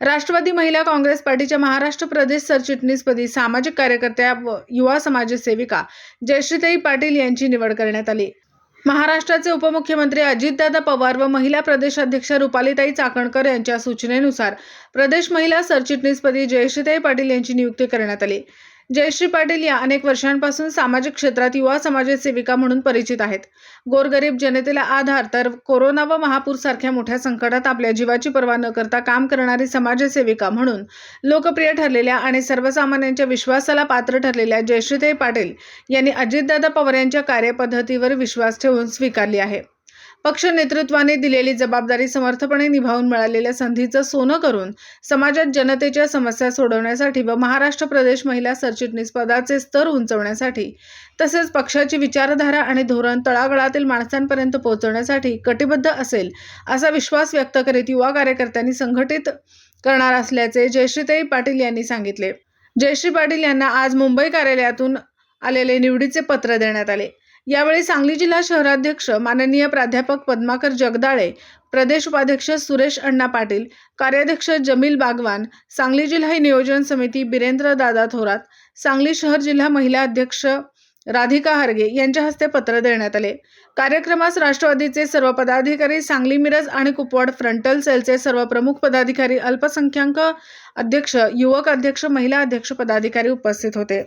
राष्ट्रवादी महिला काँग्रेस पार्टीच्या महाराष्ट्र प्रदेश सरचिटणीसपदी सामाजिक कार्यकर्त्या व युवा समाजसेविका जयश्रीताई पाटील यांची निवड करण्यात आली. महाराष्ट्राचे उपमुख्यमंत्री अजितदादा पवार व महिला प्रदेशाध्यक्ष रुपालीताई चाकणकर यांच्या सूचनेनुसार प्रदेश महिला सरचिटणीसपदी जयश्रीताई पाटील यांची नियुक्ती करण्यात आली. जयश्री पाटील या अनेक वर्षांपासून सामाजिक क्षेत्रात युवा समाजसेविका म्हणून परिचित आहेत. गोरगरीब जनतेला आधार तर कोरोना व महापूर सारख्या मोठ्या संकटात आपल्या जीवाची पर्वा न करता काम करणारी समाजसेविका म्हणून लोकप्रिय ठरलेल्या आणि सर्वसामान्यांच्या विश्वासाला पात्र ठरलेल्या जयश्रीताई पाटील यांनी अजितदादा पवार यांच्या कार्यपद्धतीवर विश्वास ठेवून स्वीकारली आहे. पक्ष नेतृत्वाने दिलेली जबाबदारी समर्थपणे निभावून मिळालेल्या संधीचं सोनं करून समाजात जनतेच्या समस्या सोडवण्यासाठी व महाराष्ट्र प्रदेश महिला सरचिटणीस पदाचे स्तर उंचवण्यासाठी तसेच पक्षाची विचारधारा आणि धोरण तळागळातील माणसांपर्यंत पोहोचवण्यासाठी कटिबद्ध असेल असा विश्वास व्यक्त करीत युवा कार्यकर्त्यांनी संघटित करणार असल्याचे जयश्रीताई पाटील यांनी सांगितले. जयश्री पाटील यांना आज मुंबई कार्यालयातून आलेले निवडीचे पत्र देण्यात आले. यावेळी सांगली जिल्हा शहराध्यक्ष माननीय प्राध्यापक पद्माकर जगदाळे प्रदेश उपाध्यक्ष सुरेश अण्णा पाटील कार्याध्यक्ष जमील बागवान सांगली जिल्हा नियोजन समिती बिरेंद्र दादा थोरात सांगली शहर जिल्हा महिला अध्यक्ष राधिका हारगे यांच्या हस्ते पत्र देण्यात आले. कार्यक्रमास राष्ट्रवादीचे सर्व पदाधिकारी सांगली मिरज आणि कुपवाड फ्रंटल सेलचे सर्व प्रमुख पदाधिकारी अल्पसंख्याक अध्यक्ष युवक अध्यक्ष महिला अध्यक्ष पदाधिकारी उपस्थित होते.